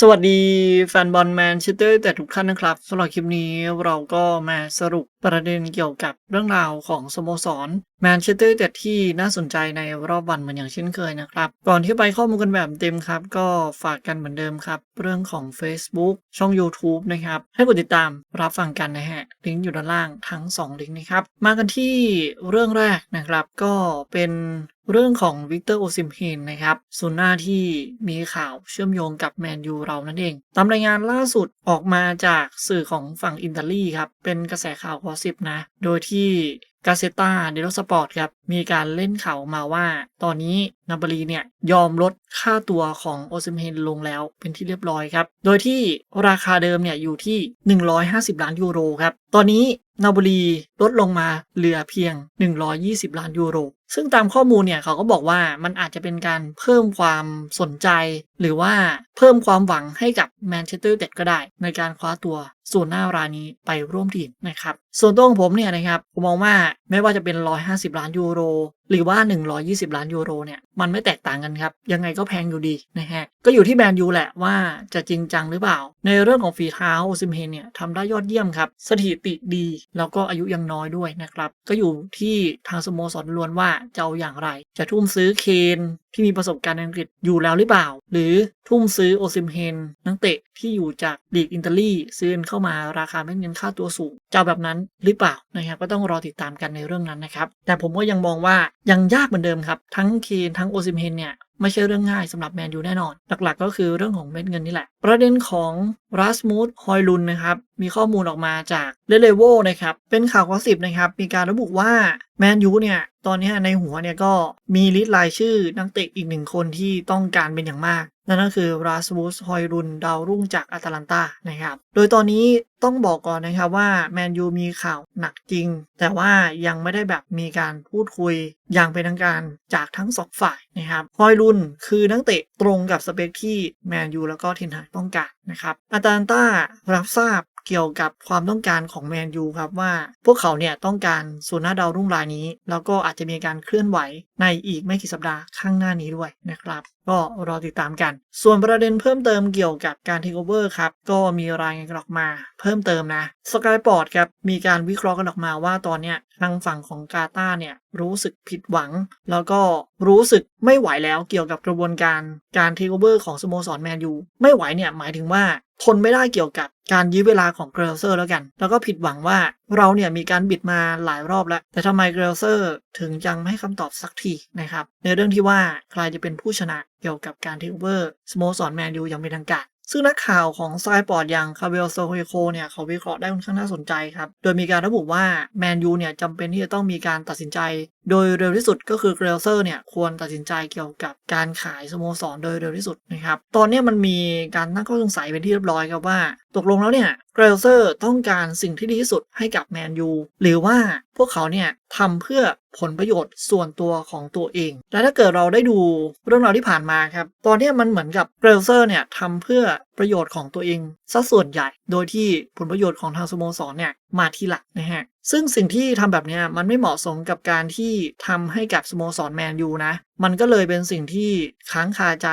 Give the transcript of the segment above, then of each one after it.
สวัสดีแฟนบอลแมนเชสเตอร์แต่ทุกท่านนะครับสำหรับคลิปนี้เราก็มาสรุปประเด็นเกี่ยวกับเรื่องราวของสโมสรแมนเชสเตอร์แต่ที่น่าสนใจในรอบวันเหมือนอย่างเช่นเคยนะครับ ก่อนที่ไปข้อมูลกันแบบเต็มครับ ก็ฝากกันเหมือนเดิมครับ เรื่องของ Facebook ช่อง YouTube นะครับ ให้กดติดตามรับฟังกันนะฮะ ลิงก์อยู่ด้านล่างทั้ง 2 ลิงก์นะครับ มากันที่เรื่องแรกนะครับ ก็เป็น เรื่องของวิกเตอร์โอซิมเฮนนะครับศูนย์หน้าที่มีข่าวเชื่อมโยงกับแมนยูเรานั่นเอง ตามรายงานล่าสุดออกมาจากสื่อของฝั่งอิตาลีครับ เป็นกระแสข่าวกอสิบนะ โดยที่กาเซตาเดลสปอร์ตครับมีการเล่นข่าวมาว่า ตอนนี้นาบารีเนี่ยยอมลดค่าตัวของโอซิมเฮนลงแล้วเป็นที่เรียบร้อยครับ โดยที่ราคาเดิมเนี่ยอยู่ที่ 150 ล้านยูโรครับ ตอนนี้นาบารีลดลงมาเหลือเพียง 120 ล้านยูโร ซึ่งตามข้อมูลเนี่ยเขาก็บอกว่ามันอาจจะเป็นการเพิ่มความสนใจ หรือว่าเพิ่มความหวังให้กับแมนเชสเตอร์เต็ดก็ได้ ในการคว้าตัวส่วนหน้ารายนี้ไปร่วมทีมนะครับ ส่วนตัวของผมเนี่ยนะครับผมมองว่าไม่ว่าจะเป็น 150 ล้านยูโรหรือว่า 120 ล้านยูโรเนี่ยมันไม่แตกต่างกันครับ ยังไงก็แพงอยู่ดีนะฮะ ก็อยู่ที่แมนยูแหละว่าจะจริงจังหรือเปล่า ในเรื่องของฝีเท้าโอซิมเฮนเนี่ยทำได้ยอดเยี่ยมครับ สถิติดี แล้วก็อายุยังน้อยด้วยนะครับ ก็อยู่ที่ทางสโมสรล้วนว่าจะเอาอย่างไร จะทุ่มซื้อเคนที่มีประสบการณ์อังกฤษอยู่แล้วหรือเปล่า หรือทุ่มซื้อโอซิมเฮนนักเตะที่อยู่จากลีกอินเตาลีซื้อเข้ามาราคาไม่เงินค่าตัวสูงจะแบบนั้นหรือเปล่านะครับก็ต้องรอติดตามกันในเรื่องนั้นนะครับแต่ผมก็ยังมองว่า ยังยากเหมือนเดิมครับ ทั้งเคนทั้งโอซิมเฮนเนี่ยไม่ใช่เรื่องง่ายสำหรับแมนยูแน่นอน หลักๆ ก็คือเรื่องของเม็ดเงินนี่แหละ ประเด็นของรัสมูธฮอยลุนนะครับมีข้อมูลออกมาจากเลเลโวนะครับ เป็นข่าวข้อสิบนะครับ มีการระบุว่าแมนยูเนี่ย ตอนนี้ในหัวเนี่ยก็มีลิสต์รายชื่อนักเตะอีกหนึ่งคนที่ต้องการเป็นอย่างมาก นั่นก็คือราสมูสฮอยรุนดาวรุ่งจากอาตแลนตานะครับ โดยตอนนี้ต้องบอกก่อนนะครับว่าแมนยูมีข่าวหนักจริง แต่ว่ายังไม่ได้แบบมีการพูดคุยอย่างเป็นทางการจากทั้งสองฝ่ายนะครับฮอยรุนคือนักเตะตรงกับสเปคที่แมนยูแล้วก็เทนหากต้องการนะครับอาตแลนตารับทราบ เกี่ยวกับความต้องการของแมนยูครับว่า พวกเขาเนี่ยต้องการศูนย์หน้าดาวรุ่งรายนี้ แล้วก็อาจจะมีการเคลื่อนไหวในอีกไม่กี่สัปดาห์ข้างหน้านี้ด้วยนะครับ ก็รอติดตามกัน ส่วนประเด็นเพิ่มเติมเกี่ยวกับการเทคโอเวอร์ครับ ก็มีรายงานออกมา เพิ่มเติมนะสกายปอร์ตครับ มีการวิเคราะห์กันออกมาว่าตอนเนี้ยทางฝั่งของกาตาเนี่ยรู้สึกผิดหวัง แล้วก็รู้สึกไม่ไหวแล้วเกี่ยวกับกระบวนการการเทคโอเวอร์ของสโมสรแมนยูไม่ไหวเนี่ยหมายถึงว่าทนไม่ได้เกี่ยวกับการยื้อเวลาของเกรลเซอร์แล้วกัน แล้วก็ผิดหวังว่าเราเนี่ยมีการบิดมาหลายรอบแล้ว แต่ทำไมเกรลเซอร์ถึงยังไม่ให้คำตอบสักทีนะครับ ในเรื่องที่ว่าใครจะเป็นผู้ชนะ เกี่ยวกับการเทคโอเวอร์สโมสรแมนยูอย่างเป็นทางการซึ่งนักข่าวของซายปอร์ตอย่างคาเบลโซเฮโคเนี่ยเขาวิเคราะห์ได้ค่อนข้างน่าสนใจครับ โดยมีการระบุว่าแมนยูเนี่ยจำเป็นที่จะต้องมีการตัดสินใจ โดยเร็วที่สุดก็คือเกรลเซอร์เนี่ยควรตัดสินใจเกี่ยวกับการขายสโมสรโดยเร็วที่สุดนะครับ ตอนนี้มันมีการตั้งข้อสงสัยเป็นที่เรียบร้อยครับว่า ตกลงแล้วเนี่ยเกรลเซอร์ต้องการสิ่งที่ดีที่สุดให้กับแมนยูหรือว่าพวกเขาเนี่ยทำเพื่อผลประโยชน์ส่วนตัวของตัวเอง และถ้าเกิดเราได้ดูเรื่องราวที่ผ่านมาครับ ตอนนี้มันเหมือนกับเกรลเซอร์เนี่ยทำเพื่อประโยชน์ของตัวเองซะส่วนใหญ่ โดยที่ผลประโยชน์ของทางสโมสรเนี่ยมาที่หลักนะฮะ ซึ่งสิ่งที่ทำแบบนี้มันไม่เหมาะสมกับการที่ทำให้กับสโมสรแมนยูนะ มันก็เลยเป็นสิ่งที่ค้างคาใจ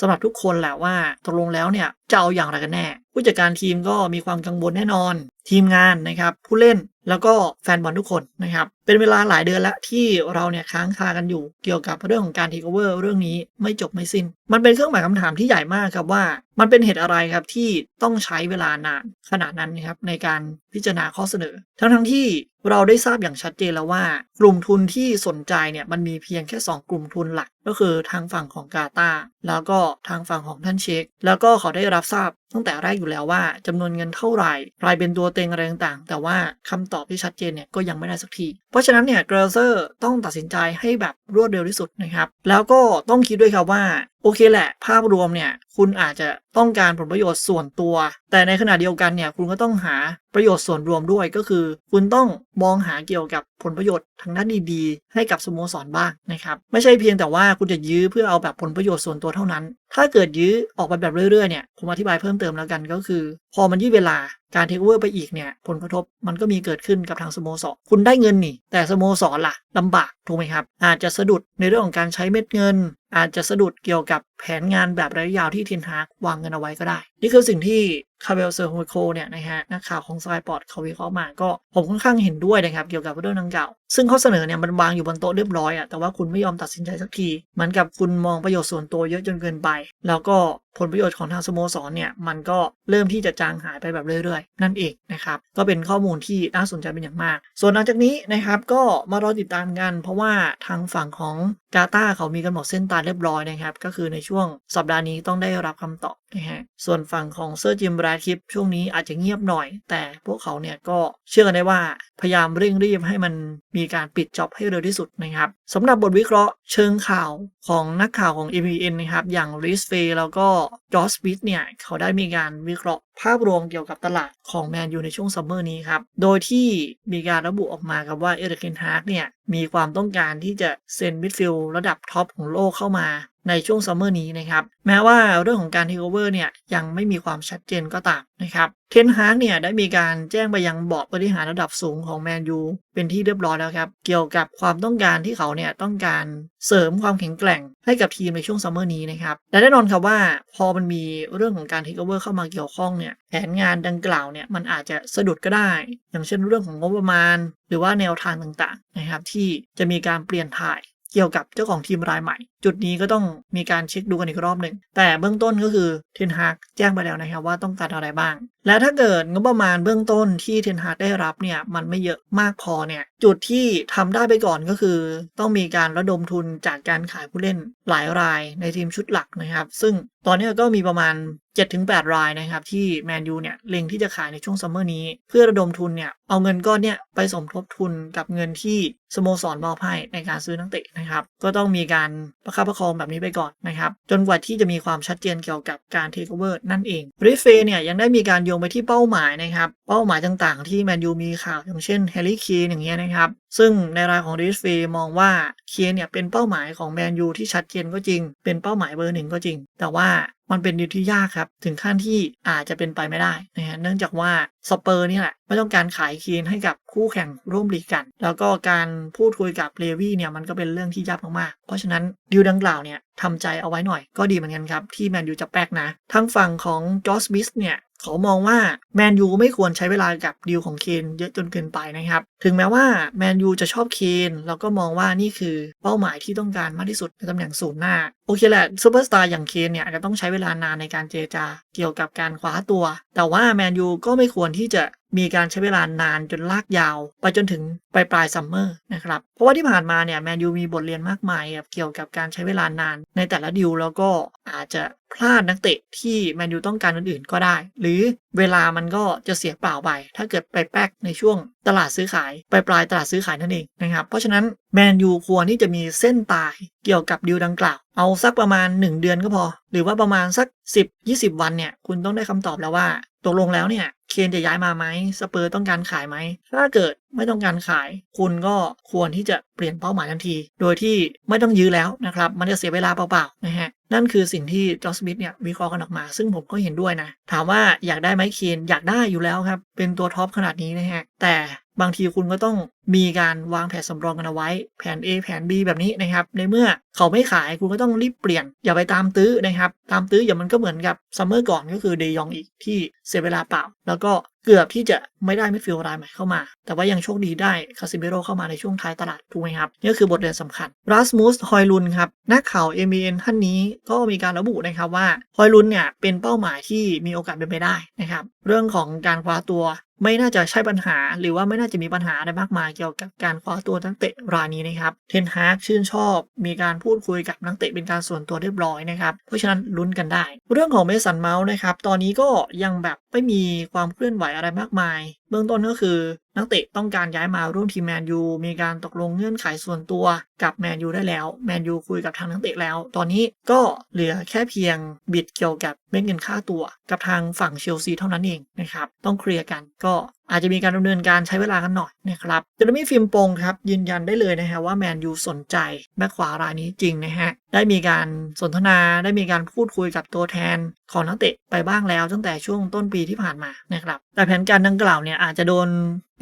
สำหรับทุกคนแหละว่าตกลงแล้วเนี่ยจะเอาอย่างไรกันแน่ ผู้จัดการทีมก็มีความกังวลแน่นอน ทีมงานนะครับผู้เล่นแล้วก็แฟนบอลทุกคนนะครับเป็นเวลาหลายเดือนแล้วที่เราเนี่ยค้างคากันอยู่เกี่ยวกับเรื่องของการเทคโอเวอร์เรื่องนี้ไม่จบไม่สิน้น มันเป็นเครื่องหมายคำถามที่ใหญ่มากครับว่า มันเป็นเหตุอะไรครับที่ต้องใช้เวลานานขนาดนั้นนะครับในการพิจารณาข้อเสนอ ทั้งทั้งที่เราได้ทราบอย่างชัดเจนแล้วว่ากลุ่มทุนที่สนใจเนี่ยมันมีเพียงแค่ 2 กลุ่มทุนหลัก ก็คือทางฝั่งของกาตาแล้วก็ทางฝั่งของท่านเชคแล้วก็เขาได้รับทราบ ตั้งแต่แรกอยู่แล้วว่าจำนวนเงินเท่าไหร่ใครเป็นตัวเต็งอะไรต่างๆ แต่ว่าคำตอบที่ชัดเจนเนี่ยก็ยังไม่ได้สักที เพราะฉะนั้นเนี่ยเกรเซอร์ต้องตัดสินใจให้แบบรวดเร็วที่สุดนะครับ แล้วก็ต้องคิดด้วยครับว่า โอเคแหละ ภาพรวมเนี่ยคุณอาจจะต้องการผลประโยชน์ส่วนตัว แต่ในขณะเดียวกันเนี่ยคุณก็ต้องหาประโยชน์ส่วนรวมด้วยก็คือ คุณต้องมองหาเกี่ยวกับผลประโยชน์ทางด้านดีๆ ให้กับสโมสรบ้างนะครับไม่ใช่เพียงแต่ว่าคุณจะยื้อเพื่อเอาแบบผลประโยชน์ส่วนตัวเท่านั้น ถ้าเกิดยื้อออกไปแบบเรื่อยๆเนี่ยผมอธิบายเพิ่มเติมแล้วกันก็คือ พอมันยืดเวลาการเทคโอเวอร์ไปอีกเนี่ยผลกระทบมันก็มีเกิดขึ้นกับทางสโมสรคุณได้เงินนี่ แต่สโมสรล่ะลำบากถูกไหมครับ อาจจะสะดุดในเรื่องของการใช้เม็ดเงิน อาจจะสะดุดเกี่ยวกับแผนงานแบบระยะยาวที่เทนฮากวางกันเอาไว้ก็ได้ นี่คือสิ่งที่คาเบลเซอร์โฮโคเนี่ยนะฮะนักข่าวของสกายปอร์ตเขาวิเคราะห์มาก็ผมค่อนข้างเห็นด้วยนะครับ เกี่ยวกับเรื่องดังกล่าวซึ่งข้อเสนอเนี่ยมันวางอยู่บนโต๊ะเรียบร้อยอะแต่ว่าคุณไม่ยอมตัดสินใจสักทีเหมือนกับคุณมองประโยชน์ส่วนตัวเยอะจนเกินไป แล้วก็ผลประโยชน์ของทางสโมสรเนี่ยมันก็เริ่มที่จะจางหายไปแบบเรื่อยๆ นั่นเองนะครับก็เป็นข้อมูลที่น่าสนใจเป็นอย่างมาก ส่วนหลังจากนี้นะครับก็มารอติดตามกัน เพราะว่าทางฝั่งของ กาตาเขามีกำหนดเส้นตายเรียบร้อยนะครับ ก็คือในช่วงสัปดาห์นี้ต้องได้รับคำตอบ นะฮะส่วนฝั่งของเซอร์จิมแบรดคลิปช่วงนี้อาจจะเงียบหน่อย แต่พวกเขาเนี่ยก็เชื่อกันได้ว่าพยายามเร่งรีบให้มันมีการปิดจ็อบให้เร็วที่สุดนะครับสำหรับบทวิเคราะห์เชิงข่าวของนักข่าวของ APN นะครับ อย่างริสเฟแล้วก็จอร์สบิทเนี่ยเขาได้มีการวิเคราะห์ภาพรวมเกี่ยวกับตลาดของแมนยูในช่วงซัมเมอร์นี้ครับ โดยที่มีการระบุออกมาครับว่าเอริกเคนฮาร์กเนี่ยมีความต้องการที่จะเซ็นมิดฟิลด์ระดับท็อปของโลกเข้ามาในช่วงซัมเมอร์นี้นะครับแม้ว่าเรื่องของการเทคโอเวอร์เนี่ยยังไม่มีความชัดเจนก็ตามนะครับเทนฮากเนี่ยได้มีการแจ้งไปยังบอร์ดบริหารระดับสูงของแมนยูเป็นที่เรียบร้อยแล้วครับ เกี่ยวกับความต้องการที่เขาเนี่ยต้องการเสริมความแข็งแกร่งให้กับทีมในช่วงซัมเมอร์นี้นะครับและแน่นอนครับว่าพอมันมีเรื่องของการเทคโอเวอร์เข้ามาเกี่ยวข้องเนี่ยแผนงานดังกล่าวเนี่ยมันอาจจะสะดุดก็ได้ อย่างเช่นเรื่องของงบประมาณ หรือว่าแนวทางต่างๆนะครับที่จะมีการเปลี่ยนถ่าย เกี่ยวกับเจ้าของทีมรายใหม่ จุดนี้ก็ต้องมีการเช็คดูกันอีกรอบหนึ่ง แต่เบื้องต้นก็คือเทนฮากแจ้งไปแล้วนะครับว่าต้องการอะไรบ้าง และถ้าเกิดงบประมาณเบื้องต้นที่เทนฮากได้รับเนี่ยมันไม่เยอะมากพอเนี่ยจุดที่ทำได้ไปก่อนก็คือ ต้องมีการระดมทุนจากการขายผู้เล่นหลายรายในทีมชุดหลักนะครับ ซึ่งตอนนี้ก็มีประมาณ 7-8 รายนะครับที่แมนยูเนี่ยเล็งที่จะขายในช่วงซัมเมอร์นี้ เพื่อระดมทุนเนี่ยเอาเงินก้อนเนี่ยไปสมทบทุนกับเงินที่สโมสรมอบให้ในการซื้อนักเตะนะครับ ก็ต้องมีการประคับประคองแบบนี้ไปก่อนนะครับ จนกว่าที่จะมีความชัดเจนเกี่ยวกับการเทคโอเวอร์นั่นเองริเฟเนี่ยยังได้มีการโยงไปที่เป้าหมายนะครับ เป้าหมายต่างๆ ที่แมนยูมีข่าวอย่างเช่นแฮร์รี่คีนอย่างเงี้ยนะครับซึ่งในรายของริสเฟมองว่า เคียเนี่ยเป็นเป้าหมายของแมนยูที่ชัดเจนก็จริง เป็นเป้าหมายเบอร์หนึ่งก็จริง แต่ว่า มันเป็นดีลที่ยากครับ ถึงขั้นที่อาจจะเป็นไปไม่ได้นะฮะเนื่องจากว่าสเปอร์นี่แหละไม่ต้องการขายคีนให้กับคู่แข่งร่วมลีกกัน แล้วก็การพูดคุยกับเลวี่เนี่ยมันก็เป็นเรื่องที่ยากมากๆ เพราะฉะนั้นดีลดังกล่าวเนี่ยทำใจเอาไว้หน่อยก็ดีเหมือนกันครับ ที่แมนยูจะแป๊กนะ ทั้งฝั่งของจอสบิสเนี่ยเขามองว่าแมนยูไม่ควรใช้เวลากับดีลของเคนเยอะจนเกินไปนะครับ ถึงแม้ว่าแมนยูจะชอบเคนแล้วก็มองว่านี่คือเป้าหมายที่ต้องการมากที่สุดในตำแหน่งศูนย์หน้า โอเคแหละซูเปอร์สตาร์อย่างเคนเนี่ยอาจจะต้องใช้เวลานานในการเจรจาเกี่ยวกับการคว้าตัว แต่ว่าแมนยูก็ไม่ควรที่จะ มีการใช้เวลานานจนลากยาว ไปจนถึงปลายปลายซัมเมอร์นะครับเพราะว่าที่ผ่านมาเนี่ยแมนยูมีบทเรียนมากมายเกี่ยวกับการใช้เวลานาน ในแต่ละดิวแล้วก็อาจจะพลาดนักเตะที่แมนยูต้องการอื่นๆก็ได้ หรือเวลามันก็จะเสียเปล่าไป ถ้าเกิดไปแป๊กในช่วงตลาดซื้อขายปลายปลายตลาดซื้อขายนั่นเองนะครับเพราะฉะนั้นแมนยูควรที่จะมีเส้นตายเกี่ยวกับดิวดังกล่าว เอาสักประมาณ 1 เดือนก็พอ หรือว่าประมาณสัก 10-20 วันเนี่ยคุณต้องได้คำตอบแล้วว่าตกลงแล้วเนี่ย เคนจะย้ายมาไหมสเปอร์ต้องการขายไหม ถ้าเกิดไม่ต้องการขาย คุณก็ควรที่จะเปลี่ยนเป้าหมายทันที โดยที่ไม่ต้องยื้อแล้วนะครับ มันจะเสียเวลาเปล่าๆนะฮะ นั่นคือสิ่งที่จอสมิธเนี่ยวิเคราะห์กันออกมา ซึ่งผมก็เห็นด้วยนะ ถามว่าอยากได้ไหมเคนอยากได้อยู่แล้วครับ เป็นตัวท็อปขนาดนี้นะฮะ แต่บางทีคุณก็ต้องมีการวางแผนสำรองกันเอาไว้ แผน A แผน B แบบนี้นะครับ ในเมื่อเขาไม่ขายคุณก็ต้องรีบเปลี่ยน อย่าไปตามตื้อนะครับ ตามตื้ออย่ามันก็เหมือนกับซัมเมอร์ก่อนก็คือเดยองอีกที่เสียเวลาเปล่า แล้วก็เกือบที่จะไม่ได้ไมิดฟิลรายใหม่เข้ามา แต่ว่ายังโชคดีได้คาซิเบโรเข้ามาในช่วงท้ายตลาดถูกไหมครับนี่คือบทเรียนสำคัญรัสมูสฮอยลุนครับนักข่าว m อ็ n ท่านนี้ก็มีการระบุนะครับว่าฮอยลุนเนี่ยเป็นเป้าหมายที่มีโอกาสเป็นไปได้นะครับเรื่องของการคว้าตัวไม่น่าจะใช่ปัญหา หรือว่าไม่น่าจะมีปัญหาอะไรมากมายเกี่ยวกับการคว้าตัวนักเตะรายนี้นะครับ เทนฮากชื่นชอบ มีการพูดคุยกับนักเตะเป็นการส่วนตัวเรียบร้อยนะครับ เพราะฉะนั้นลุ้นกันได้ เรื่องของเมสันเมาส์นะครับ ตอนนี้ก็ยังแบบไม่มีความเคลื่อนไหวอะไรมากมาย เบื้องต้นก็คือนักเตะต้องการย้ายมาร่วมทีมแมนยู มีการตกลงเงื่อนไขส่วนตัวกับแมนยูได้แล้ว แมนยูคุยกับทางนักเตะแล้ว ตอนนี้ก็เหลือแค่เพียงบิดเกี่ยวกับเม็ดเงินค่าตัว กับทางฝั่งเชลซีเท่านั้นเองนะครับ ต้องเคลียร์กันก็ อาจจะมีการดำเนินการใช้เวลากันหน่อยนะครับเจอร์มี่ฟิล์มปงครับยืนยันได้เลยนะฮะว่าแมนยูสนใจแบ็คขวารายนี้จริงนะฮะ ได้มีการสนทนาได้มีการพูดคุยกับตัวแทนของนักเตะไปบ้างแล้ว ตั้งแต่ช่วงต้นปีที่ผ่านมานะครับ แต่แผนการดังกล่าวเนี่ยอาจจะโดน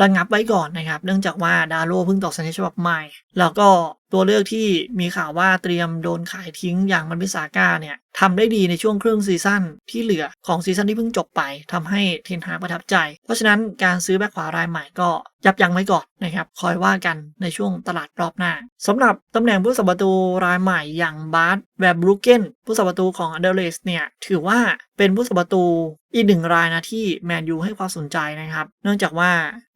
ระงับไว้ก่อนนะครับ เนื่องจากว่าดาโลเพิ่งตกสัญญาฉบับใหม่ แล้วก็ตัวเลือกที่มีข่าวว่าเตรียมโดนขายทิ้งอย่างมันพิสาก้าเนี่ยทำได้ดีในช่วงครึ่งซีซั่นที่เหลือของซีซั่นที่เพิ่งจบไปทำให้เทนฮาประทับใจ เพราะฉะนั้นการซื้อแบ็คขวารายใหม่ก็ยับยั้งไว้ก่อนนะครับคอยว่ากันในช่วงตลาดรอบหน้าสำหรับตำแหน่งผู้สับประตูรายใหม่อย่างบาร์ดแวบบรูเกนผู้สับประตูของอเดเลสเนี่ยถือว่า เป็นผู้สับประตูอีกหนึ่งรายนะที่แมนยูให้ความสนใจนะครับ เนื่องจากว่า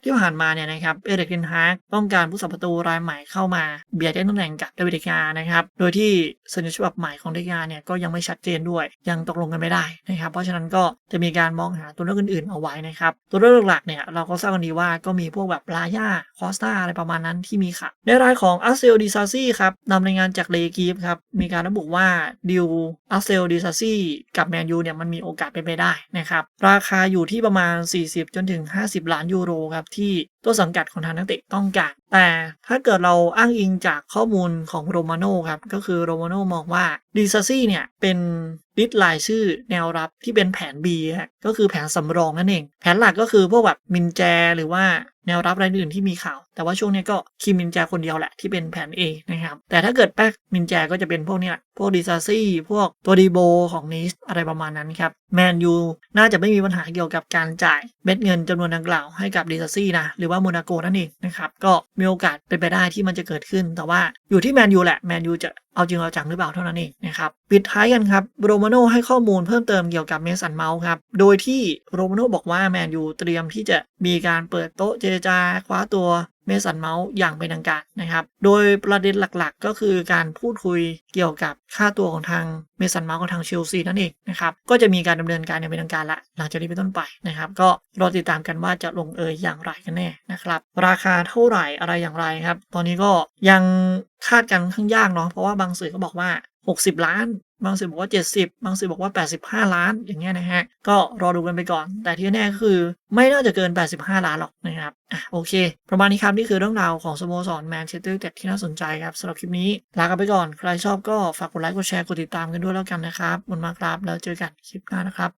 ที่ผ่านมาเนี่ยนะครับเอเดริกเทนฮากต้องการผู้สับประตูรายใหม่เข้ามา เบียดแย่งตำแหน่งกับเดวิดกานะครับ โดยที่สัญญาฉบับใหม่ของเดกาเนี่ยก็ยังไม่ชัดเจนด้วย ยังตกลงกันไม่ได้นะครับ เพราะฉะนั้นก็จะมีการมองหาตัวเลือกอื่นๆเอาไว้นะครับ ตัวเลือกหลักๆเนี่ยเราก็ทราบกันดีว่าก็มีพวกแบบลาย่าคอสตาอะไรประมาณนั้นที่มีข่าวในรายของอาเซลดิซาซี่ครับนำรายงานจากเลกีฟครับมีการระบุว่าดิวอาเซลดิซาซี่กับแมนยูเนี่ยมันมีโอกาสเป็นไปได้นะครับ ราคาอยู่ที่ประมาณ 40 จนถึง 50 ล้านยูโรครับที่ตัวสังกัดของทางนักเตะต้องการ แต่ถ้าเกิดเราอ้างอิงจากข้อมูลของโรมาโน่ครับ ก็คือโรมาโน่มองว่าดิซาซี่เนี่ยเป็นลิสต์รายชื่อแนวรับที่เป็นแผน B ฮะก็คือแผนสำรองนั่นเอง แผนหลักก็คือพวกแบบมินแจ หรือว่าแนวรับรายอื่นที่มีข่าวแต่ว่าช่วงนี้ก็คิมมินแจคนเดียวแหละที่เป็นแผน A นะครับ แต่ถ้าเกิดแป๊กมินแจก็จะเป็นพวกเนี้ยพวกดิซาซี่พวกตัวดีโบของนิสอะไรประมาณนั้นครับ แมนยูน่าจะไม่มีปัญหาเกี่ยวกับการจ่ายเม็ดเงินจำนวนดังกล่าวให้กับดิซาซี่นะ หรือว่าโมนาโกนั่นเองนะครับ ก็มีโอกาสเป็นไปได้ที่มันจะเกิดขึ้น แต่ว่าอยู่ที่แมนยูแหละแมนยูจะเอาจริงเอาจังหรือเปล่าเท่านั้นเองนะครับ ปิดท้ายกันครับโรมาโนให้ข้อมูลเพิ่มเติมเกี่ยวกับเมสันเมาส์ครับ โดยที่โรมาโนบอกว่าแมนยูเตรียมที่จะมีการเปิดโต๊ะเจรจาคว้าตัวเมสันเมาส์อย่างเป็นทางการนะครับ โดยประเด็นหลักๆ ก็คือการพูดคุยเกี่ยวกับค่าตัวของทางเมสันเมาส์กับทางเชลซีนั่นเองนะครับ ก็จะมีการดำเนินการอย่างเป็นทางการละ หลังจากนี้เป็นต้นไปนะครับ ก็รอติดตามกันว่าจะลงเอยอย่างไรกันแน่นะครับ ราคาเท่าไหร่อะไรอย่างไรครับ ตอนนี้ก็ยังคาดกันข้างยากเนาะ เพราะว่าบางสื่อก็บอกว่า 60 ล้าน บางสื่อบอกว่า 70 บางสื่อบอกว่า 85 ล้านอย่างเงี้ยนะฮะ ก็รอดูกันไปก่อน แต่ที่แน่คือ ไม่น่าจะเกิน 85 ล้านหรอกนะครับอะโอเค ประมาณนี้ครับ นี่คือเรื่องราวของสโมสรแมนเชสเตอร์ยูไนเต็ดที่น่าสนใจครับสำหรับคลิปนี้ ลากันไปก่อน ใครชอบก็ฝากกดไลค์ กดแชร์ กดติดตามกันด้วยแล้วกันนะครับขอบคุณมากครับ แล้วเจอกันคลิปหน้านะครับ